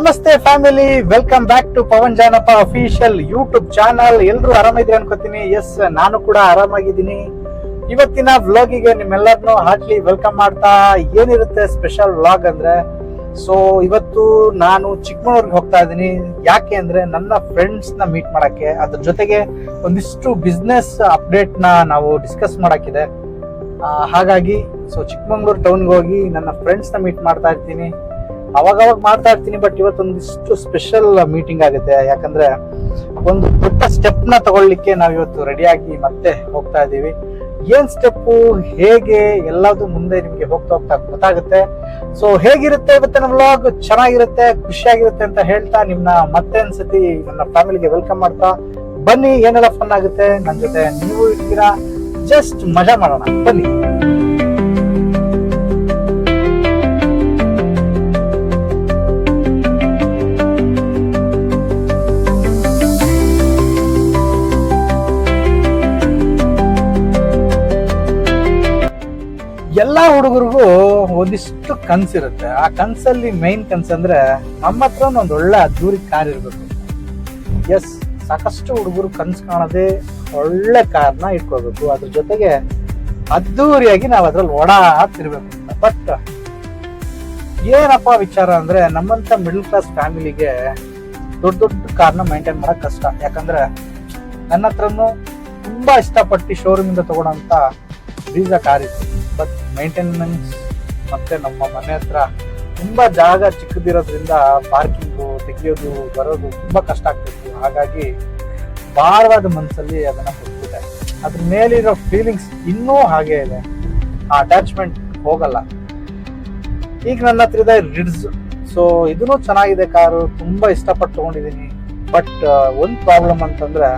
ನಮಸ್ತೆ family, welcome back to Pavan Janappa official YouTube channel. ಎಲ್ರು ಆರಾಮಿದ್ರಿ ಅನ್ಕೋತೀನಿ? ಎಸ್, ನಾನು ಕೂಡ ಆರಾಮಾಗಿದ್ದೀನಿ. ಇವತ್ತಿನ ವ್ಲಾಗಿಗೆ ನಿಮ್ಮೆಲ್ಲರನ್ನು ಹಾರ್ಟ್ಲಿ ವೆಲ್ಕಮ್ ಮಾಡ್ತಾ ಏನಿರುತ್ತೆ ಸ್ಪೆಷಲ್ ವ್ಲಾಗ್ ಅಂದ್ರೆ, ಸೊ ಇವತ್ತು ನಾನು ಚಿಕ್ಕಮಗಳೂರಿಗೆ ಹೋಗ್ತಾ ಇದ್ದೀನಿ. ಯಾಕೆ ಅಂದ್ರೆ ನನ್ನ ಫ್ರೆಂಡ್ಸ್ನ ಮೀಟ್ ಮಾಡಕ್ಕೆ, ಅದ್ರ ಜೊತೆಗೆ ಒಂದಿಷ್ಟು ಬಿಸ್ನೆಸ್ ಅಪ್ಡೇಟ್ನ ನಾವು ಡಿಸ್ಕಸ್ ಮಾಡಕ್ಕಿದೆ. ಹಾಗಾಗಿ, ಸೊ ಚಿಕ್ಕಮಗಳೂರು ಟೌನ್ಗೆ ಹೋಗಿ ನನ್ನ ಫ್ರೆಂಡ್ಸ್ನ ಮೀಟ್ ಮಾಡ್ತಾ ಇರ್ತೀನಿ. ಅವಾಗ ಅವಾಗ ಮಾಡ್ತಾ ಇರ್ತೀನಿ ಬಟ್ ಇವತ್ತೊಂದಿಷ್ಟು ಸ್ಪೆಷಲ್ ಮೀಟಿಂಗ್ ಆಗುತ್ತೆ. ಯಾಕಂದ್ರೆ ಒಂದು ದೊಡ್ಡ ಸ್ಟೆಪ್ನ ತಗೊಳ್ಳಿಕ್ಕೆ ನಾವು ಇವತ್ತು ರೆಡಿಯಾಗಿ ಮತ್ತೆ ಹೋಗ್ತಾ ಇದ್ದೀವಿ. ಏನ್ ಸ್ಟೆಪ್ಪು ಹೇಗೆ ಎಲ್ಲದು ಮುಂದೆ ನಿಮ್ಗೆ ಹೋಗ್ತಾ ಹೋಗ್ತಾ ಗೊತ್ತಾಗುತ್ತೆ. ಸೊ ಹೇಗಿರುತ್ತೆ ಇವತ್ತಿನ ವ್ಲಾಗ್ ಚೆನ್ನಾಗಿರುತ್ತೆ, ಖುಷಿಯಾಗಿರುತ್ತೆ ಅಂತ ಹೇಳ್ತಾ ನಿಮ್ನ ಮತ್ತೆ ಒಂದ್ಸತಿ ನನ್ನ ಫ್ಯಾಮಿಲಿಗೆ ವೆಲ್ಕಮ್ ಮಾಡ್ತಾ ಬನ್ನಿ, ಏನೆಲ್ಲ ಫನ್ ಆಗುತ್ತೆ. ನನ್ನ ಜೊತೆ ನೀವು ಇರ್ತೀರಾ? ಜಸ್ಟ್ ಮಜಾ ಮಾಡೋಣ. ಬನ್ನಿ. ಎಲ್ಲಾ ಹುಡುಗರಿಗೂ ಒಂದಿಷ್ಟು ಕನ್ಸಿರುತ್ತೆ. ಆ ಕನ್ಸಲ್ಲಿ ಮೈನ್ ಕನ್ಸಂದ್ರೆ ನಮ್ಮ ಹತ್ರ ಒಂದು ಒಳ್ಳೆ ಅದ್ದೂರಿ ಕಾರ್ ಇರಬೇಕು. ಎಸ್ ಸಾಕಷ್ಟು ಹುಡುಗರು ಕನ್ಸು ಕಾಣದೆ ಒಳ್ಳೆ ಕಾರ್ನ ಇಟ್ಕೋಬೇಕು ಅದ್ರ ಜೊತೆಗೆ ಅದ್ದೂರಿಯಾಗಿ ನಾವು ಅದ್ರಲ್ಲಿ ಓಡಾಡ್ತಿರ್ಬೇಕು ಅಂತ. ಬಟ್ ಏನಪ್ಪ ವಿಚಾರ ಅಂದ್ರೆ ನಮ್ಮಂತ ಮಿಡಲ್ ಕ್ಲಾಸ್ ಫ್ಯಾಮಿಲಿಗೆ ದೊಡ್ಡ ದೊಡ್ಡ ಕಾರ್ನ ಮೇಂಟೈನ್ ಮಾಡೋಕೆ ಕಷ್ಟ. ಯಾಕಂದ್ರೆ ನನ್ನ ಹತ್ರನು ತುಂಬಾ ಇಷ್ಟಪಟ್ಟು ಶೋರೂಮ್ ಇಂದ ತಗೊಳಂತ ಬೀಜ ಕಾರ್ ಇತ್ತು ಬಟ್ ಮೈಂಟೆನೆನ್ಸ್ ಮತ್ತೆ ನಮ್ಮ ಮನೆ ಹತ್ರ ತುಂಬಾ ಜಾಗ ಚಿಕ್ಕದಿರೋದ್ರಿಂದ ಪಾರ್ಕಿಂಗು ತೆಗಿಯೋದು, ಬರೋದು ತುಂಬಾ ಕಷ್ಟ ಆಗ್ತಿತ್ತು. ಹಾಗಾಗಿ ಭಾರವಾದ ಮನಸ್ಸಲ್ಲಿ ಅದನ್ನ ಕೊಟ್ಬಿಟ್ಟೆ. ಅದ್ರ ಮೇಲಿರೋ ಫೀಲಿಂಗ್ಸ್ ಇನ್ನೂ ಹಾಗೆ ಇದೆ. ಆ ಅಟ್ಯಾಚ್ಮೆಂಟ್ ಹೋಗಲ್ಲ. ಈಗ ನನ್ನ ಹತ್ರ ಇದೆ ರಿಡ್ಸ್ ಸೊ ಇದನ್ನು ಚೆನ್ನಾಗಿದೆ ಕಾರು, ತುಂಬಾ ಇಷ್ಟಪಟ್ಟು ತಗೊಂಡಿದ್ದೀನಿ. ಬಟ್ ಒಂದು ಪ್ರಾಬ್ಲಮ್ ಅಂತಂದ್ರೆ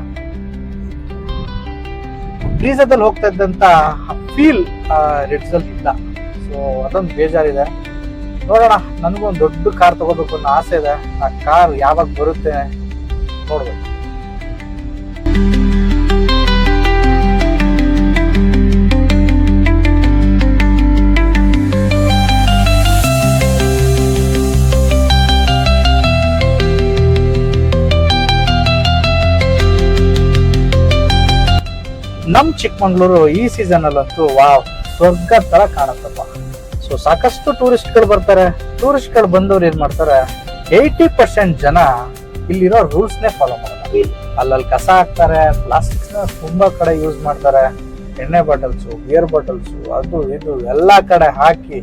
ಬ್ರೀಸದಲ್ಲಿ ಹೋಗ್ತಾ ಇದ್ದಂತ ಫೀಲ್ ರೆಡ್ಸಲ್ಲಿ ಇಲ್ಲ. ಸೊ ಅದೊಂದು ಬೇಜಾರಿದೆ. ನೋಡೋಣ, ನನಗೂ ಒಂದು ದೊಡ್ಡ ಕಾರ್ ತಗೋಬೇಕು ಅನ್ನೋ ಆಸೆ ಇದೆ. ಆ ಕಾರ್ ಯಾವಾಗ ಬರುತ್ತೆ ನೋಡ್ಬೇಕು. ನಮ್ ಚಿಕ್ಕಮಂಗ್ಳೂರು ಈ ಸೀಸನ್ ಅಲ್ಲಂತೂ ವಾವ್, ಸ್ವರ್ಗ ತರ ಕಾಣುತ್ತಪ್ಪ. ಸೊ ಸಾಕಷ್ಟು ಟೂರಿಸ್ಟ್ಗಳು ಬರ್ತಾರೆ. ಟೂರಿಸ್ಟ್ಗಳು ಬಂದವ್ರು ಏನ್ ಮಾಡ್ತಾರೆ? ಏಯ್ಟಿ ಪರ್ಸೆಂಟ್ ಜನ ಇಲ್ಲಿರೋ ರೂಲ್ಸ್ ನೇ ಫಾಲೋ ಮಾಡ್ತಾರೆ. ಅಲ್ಲಲ್ಲಿ ಕಸ ಹಾಕ್ತಾರೆ ಪ್ಲಾಸ್ಟಿಕ್ಸ್ನ ತುಂಬಾ ಕಡೆ ಯೂಸ್ ಮಾಡ್ತಾರೆ. ಎಣ್ಣೆ ಬಾಟಲ್ಸ್ ಬಿಯರ್ ಬಾಟಲ್ಸ್ ಅದು ಇದು ಎಲ್ಲಾ ಕಡೆ ಹಾಕಿ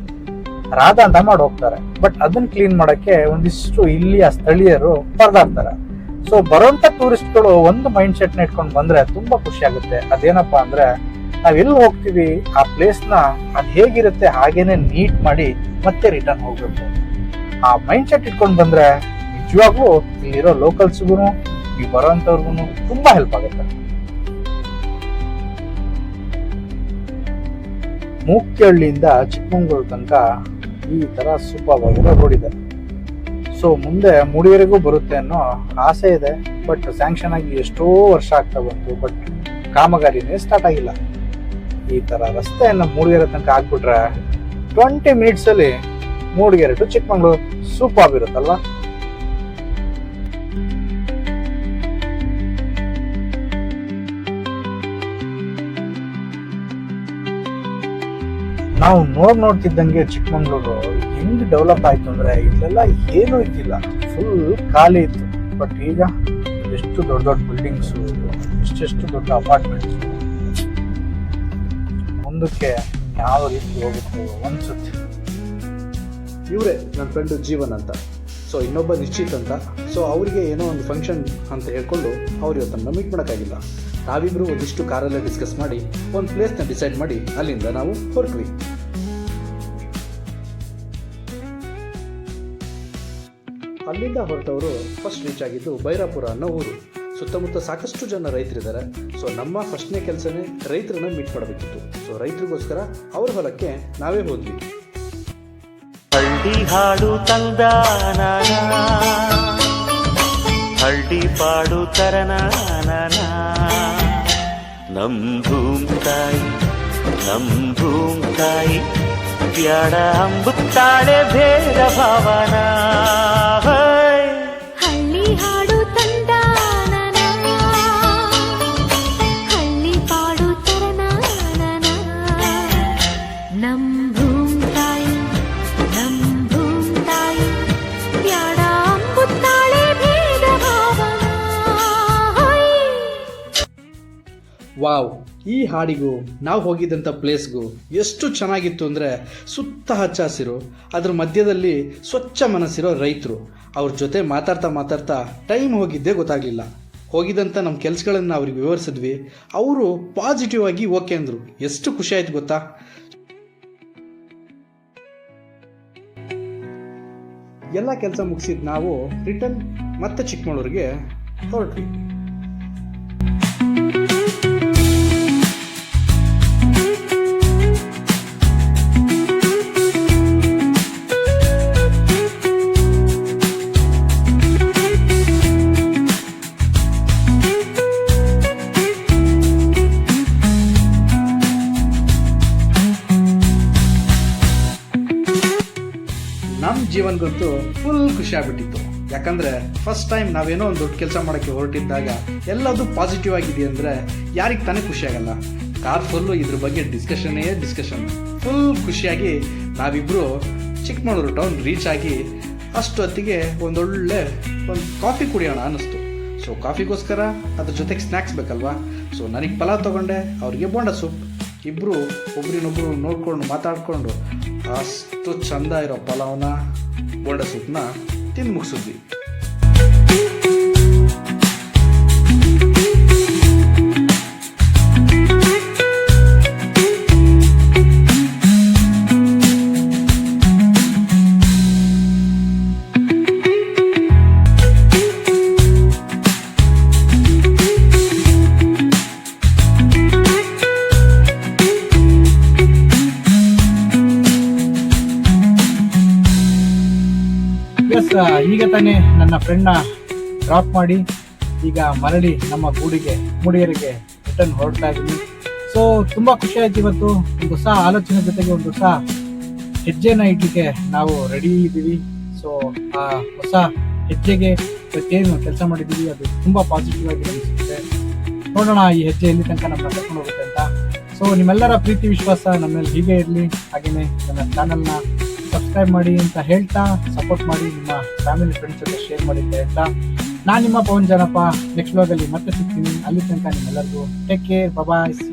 ರಾಧ ಅಂತ ಮಾಡಿ ಹೋಗ್ತಾರೆ. ಬಟ್ ಅದನ್ನ ಕ್ಲೀನ್ ಮಾಡಕ್ಕೆ ಒಂದಿಷ್ಟು ಇಲ್ಲಿಯ ಸ್ಥಳೀಯರು ಪರದಾಡ್ತಾರೆ. ಸೊ ಬರೋಂಥ ಟೂರಿಸ್ಟ್ಗಳು ಒಂದು ಮೈಂಡ್ ಸೆಟ್ನ ಇಟ್ಕೊಂಡು ಬಂದ್ರೆ ತುಂಬಾ ಖುಷಿ ಆಗುತ್ತೆ. ಅದೇನಪ್ಪಾ ಅಂದ್ರೆ, ನಾವ್ ಎಲ್ಲಿ ಹೋಗ್ತೀವಿ, ಆ ಪ್ಲೇಸ್ನ ಅದ್ ಹೇಗಿರುತ್ತೆ ಹಾಗೇನೆ ನೀಟ್ ಮಾಡಿ ಮತ್ತೆ ರಿಟರ್ನ್ ಹೋಗಬೇಕು. ಆ ಮೈಂಡ್ ಸೆಟ್ ಇಟ್ಕೊಂಡು ಬಂದ್ರೆ ನಿಜವಾಗ್ಲೂ ಇಲ್ಲಿರೋ ಲೋಕಲ್ಸ್ಗೂ ಈ ಬರೋಂಥವ್ರಿಗೂ ತುಂಬಾ ಹೆಲ್ಪ್ ಆಗುತ್ತೆ. ಮೂಕ್ಯಹಳ್ಳಿಯಿಂದ ಚಿಕ್ಕಮಂಗ್ಳೂರು ತನಕ ಈ ತರ ಸೂಪರ್ ಆಗಿರೋ ರೋಡ್ ಇದೆ. ಸೊ ಮುಂದೆ ಮೂಡಿಗೆರೆಗೂ ಬರುತ್ತೆ ಅನ್ನೋ ಆಸೆ ಇದೆ ಬಟ್ ಸ್ಯಾಂಕ್ಷನ್ ಆಗಿ ಎಷ್ಟೋ ವರ್ಷ ಆಗ್ತಾ ಬಂತು ಬಟ್ ಕಾಮಗಾರಿನೇ ಸ್ಟಾರ್ಟ್ ಆಗಿಲ್ಲ. ಈ ತರ ರಸ್ತೆಯನ್ನು ಮೂಡಿಗೆರೆ ತನಕ ಹಾಕ್ಬಿಟ್ರೆ ಟ್ವೆಂಟಿ ಮಿನಿಟ್ಸ್ ಅಲ್ಲಿ ಮೂಡಿಗೆರೆ ಟು ಚಿಕ್ಕಮಂಗ್ಳೂರು ಸೂಪರ್ ಇರುತ್ತಲ್ವಾ ನಾವು ನೋಡ್ ನೋಡ್ತಿದ್ದಂಗೆ ಚಿಕ್ಕಮಂಗ್ಳೂರು ಹೆಂಗ್ ಡೆವಲಪ್ ಆಯಿತು ಅಂದ್ರೆ ಇಲ್ಲೆಲ್ಲ ಏನೂ ಇದ್ದಿಲ್ಲ. ಫುಲ್ ಖಾಲಿ ಇತ್ತು. ಬಟ್ ಈಗ ಎಷ್ಟು ದೊಡ್ಡ ದೊಡ್ಡ ಬಿಲ್ಡಿಂಗ್ಸ್ ಎಷ್ಟೆಷ್ಟು ದೊಡ್ಡ ಅಪಾರ್ಟ್ಮೆಂಟ್ಸ್ ಮುಂದಕ್ಕೆ ಯಾವ ರೀತಿ ಹೋಗುತ್ತೆ ಅನ್ಸುತ್ತೆ ಇವರೇ ನನ್ನ ಫ್ರೆಂಡು ಜೀವನ್ ಅಂತ. ಸೊ ಇನ್ನೊಬ್ಬ ನಿಶ್ಚಿತ್ ಅಂತ. ಸೊ ಅವರಿಗೆ ಏನೋ ಒಂದು ಫಂಕ್ಷನ್ ಅಂತ ಹೇಳ್ಕೊಂಡು ಅವ್ರು ಇವತ್ತನ್ನು ಮೀಟ್ ಮಾಡೋಕ್ಕಾಗಿಲ್ಲ. ನಾವಿಬ್ಬರು ಒಂದಿಷ್ಟು ಕಾರಲ್ಲೇ ಡಿಸ್ಕಸ್ ಮಾಡಿ, ಒಂದು ಪ್ಲೇಸ್ನ ಡಿಸೈಡ್ ಮಾಡಿ, ಅಲ್ಲಿಂದ ನಾವು ಹೊರಟ್ವಿ. ಅಲ್ಲಿಂದ ಹೊರಟವರು ಫಸ್ಟ್ ರೀಚ್ ಆಗಿದ್ದು ಬೈರಾಪುರ ಅನ್ನೋ ಊರು. ಸುತ್ತಮುತ್ತ ಸಾಕಷ್ಟು ಜನ ರೈತರಿದ್ದಾರೆ. ಸೊ ನಮ್ಮ ಫಸ್ಟ್ನೇ ಕೆಲಸನೇ ರೈತರನ್ನ ಮೀಟ್ ಮಾಡಬೇಕಿತ್ತು. ಸೊ ರೈತರಿಗೋಸ್ಕರ ಅವ್ರ ಹೊಲಕ್ಕೆ ನಾವೇ ಹೋದ್ವಿ. ಹಳ್ಳಿ ಹಾಡು ಹಳ್ಳಿ ಪಾಡು ತರನ ನಮ್ ಭೂಮ್ ತಾಯಿ, ನಮ್ ಭೂಮಿ ತಾಯಿ. ಯಾಡ ಅಂಬುತ್ತಾಳೆ ಭೇದ ಭಾವನ ಹಳ್ಳಿ ಹಾಡು ತಂದ ಹಳ್ಳಿ ಪಾಡು ತರನ ನಮ್ಮ ಭೂಮ್ ತಾಯಿ ನಮ್ಮ ಭೂಮ್ ತಾಯಿ ಯಾಡ ಅಂಬುತ್ತಾಳೆ ಭೇದ ಭಾವನ ವಾವ್ ಈ ಹಾಡಿಗೂ, ನಾವು ಹೋಗಿದ್ದಂಥ ಪ್ಲೇಸ್ಗೂ ಎಷ್ಟು ಚೆನ್ನಾಗಿತ್ತು ಅಂದರೆ ಸುತ್ತ ಹಚ್ಚ ಹಸಿರು, ಅದ್ರ ಮಧ್ಯದಲ್ಲಿ ಸ್ವಚ್ಛ ಮನಸ್ಸಿರೋ ರೈತರು. ಅವ್ರ ಜೊತೆ ಮಾತಾಡ್ತಾ ಮಾತಾಡ್ತಾ ಟೈಮ್ ಹೋಗಿದ್ದೇ ಗೊತ್ತಾಗಲಿಲ್ಲ. ಹೋಗಿದ್ದಂಥ ನಮ್ಮ ಕೆಲಸಗಳನ್ನು ಅವ್ರಿಗೆ ವಿವರಿಸಿದ್ವಿ. ಅವರು ಪಾಸಿಟಿವ್ ಆಗಿ ಓಕೆ ಅಂದರು. ಎಷ್ಟು ಖುಷಿ ಆಯ್ತು ಗೊತ್ತಾ? ಎಲ್ಲ ಕೆಲಸ ಮುಗಿಸಿದ ನಾವು ರಿಟರ್ನ್ ಮತ್ತೆ ಚಿಕ್ಕಮಗಳೂರಿಗೆ ಹೊರಟ್ವಿ. ನಮ್ಮ ಜೀವನಗಂತೂ ಫುಲ್ ಖುಷಿ ಆಗ್ಬಿಟ್ಟಿತ್ತು. ಯಾಕಂದ್ರೆ ಫಸ್ಟ್ ಟೈಮ್ ನಾವೇನೋ ಒಂದು ದೊಡ್ಡ ಕೆಲಸ ಮಾಡೋಕ್ಕೆ ಹೊರಟಿದ್ದಾಗ ಎಲ್ಲದೂ ಪಾಸಿಟಿವ್ ಆಗಿದೆ ಅಂದರೆ ಯಾರಿಗೆ ತಾನೇ ಖುಷಿ ಆಗಲ್ಲ. ಕಾರ್ ಫುಲ್ಲು ಇದ್ರ ಬಗ್ಗೆ ಡಿಸ್ಕಷನ್ನೇ ಡಿಸ್ಕಷನ್ ಫುಲ್ ಖುಷಿಯಾಗಿ ನಾವಿಬ್ಬರು ಚಿಕ್ಕಮಗಳೂರು ಟೌನ್ ರೀಚ್ ಆಗಿ ಅಷ್ಟು ಹೊತ್ತಿಗೆ ಒಂದೊಳ್ಳೆ ಒಂದು ಕಾಫಿ ಕುಡಿಯೋಣ ಅನ್ನಿಸ್ತು. ಸೊ ಕಾಫಿಗೋಸ್ಕರ ಅದ್ರ ಜೊತೆಗೆ ಸ್ನ್ಯಾಕ್ಸ್ ಬೇಕಲ್ವಾ? ಸೊ ನನಗೆ ಫಲ ತೊಗೊಂಡೆ, ಅವ್ರಿಗೆ ಬೋಂಡ ಸೂಪ್ ಇಬ್ಬರು ಒಬ್ರಿನೊಬ್ರು ನೋಡ್ಕೊಂಡು ಮಾತಾಡ್ಕೊಂಡು हा तो छंद आहे रोपा लावणं बोंड मुख सुटली. ಎಸ್ ಈಗ ತಾನೇ ನನ್ನ ಫ್ರೆಂಡ್ನ ಡ್ರಾಪ್ ಮಾಡಿ, ಈಗ ಮರಳಿ ನಮ್ಮ ಗೂಡಿಗೆ ಮೂಡಿಗೆರೆಗೆ ರಿಟರ್ನ್ ಹೊರಡ್ತಾ ಇದ್ದೀನಿ. ಸೊ ತುಂಬ ಖುಷಿಯಾಯ್ತು ಇವತ್ತು. ಒಂದು ಹೊಸ ಆಲೋಚನೆ ಜೊತೆಗೆ ಒಂದು ಹೊಸ ಹೆಜ್ಜೆನ ಇಡ್ಲಿಕ್ಕೆ ನಾವು ರೆಡಿ ಇದ್ದೀವಿ. ಸೊ ಆ ಹೊಸ ಹೆಜ್ಜೆಗೆ ಇವತ್ತೇನು ಕೆಲಸ ಮಾಡಿದ್ದೀವಿ, ಅದು ತುಂಬ ಪಾಸಿಟಿವ್ ಆಗಿ ಅನಿಸುತ್ತೆ. ನೋಡೋಣ ಈ ಹೆಜ್ಜೆ ಎಲ್ಲಿ ತನಕ ನಮ್ಮ ಕರ್ಕೊಂಡು ಹೋಗುತ್ತೆ ಅಂತ. ಸೊ ನಿಮ್ಮೆಲ್ಲರ ಪ್ರೀತಿ ವಿಶ್ವಾಸ ನಮ್ಮ ಮೇಲೆ ಹೀಗೆ ಇರಲಿ. ಹಾಗೆಯೇ ನನ್ನ ಚಾನಲ್ನ ಸಬ್ಸ್ಕ್ರೈಬ್ ಮಾಡಿ ಅಂತ ಹೇಳ್ತಾ ಸಪೋರ್ಟ್ ಮಾಡಿ ನಿಮ್ಮ ಫ್ಯಾಮಿಲಿ ಫ್ರೆಂಡ್ಸ್ ಜೊತೆ ಶೇರ್ ಮಾಡಿ ಅಂತ ಹೇಳ್ತಾ ನಾನು ನಿಮ್ಮ ಪವನ್ ಜನಪ್ಪ. ನೆಕ್ಸ್ಟ್ ಬ್ಲಾಗಲ್ಲಿ ಮತ್ತೆ ಸಿಗ್ತೀನಿ. ಅಲ್ಲಿ ತನಕ ನಿಮ್ಮೆಲ್ಲರಿಗೂ ಟೇಕ್ ಕೇರ್ ಬಬಾಯ್ ಸಿ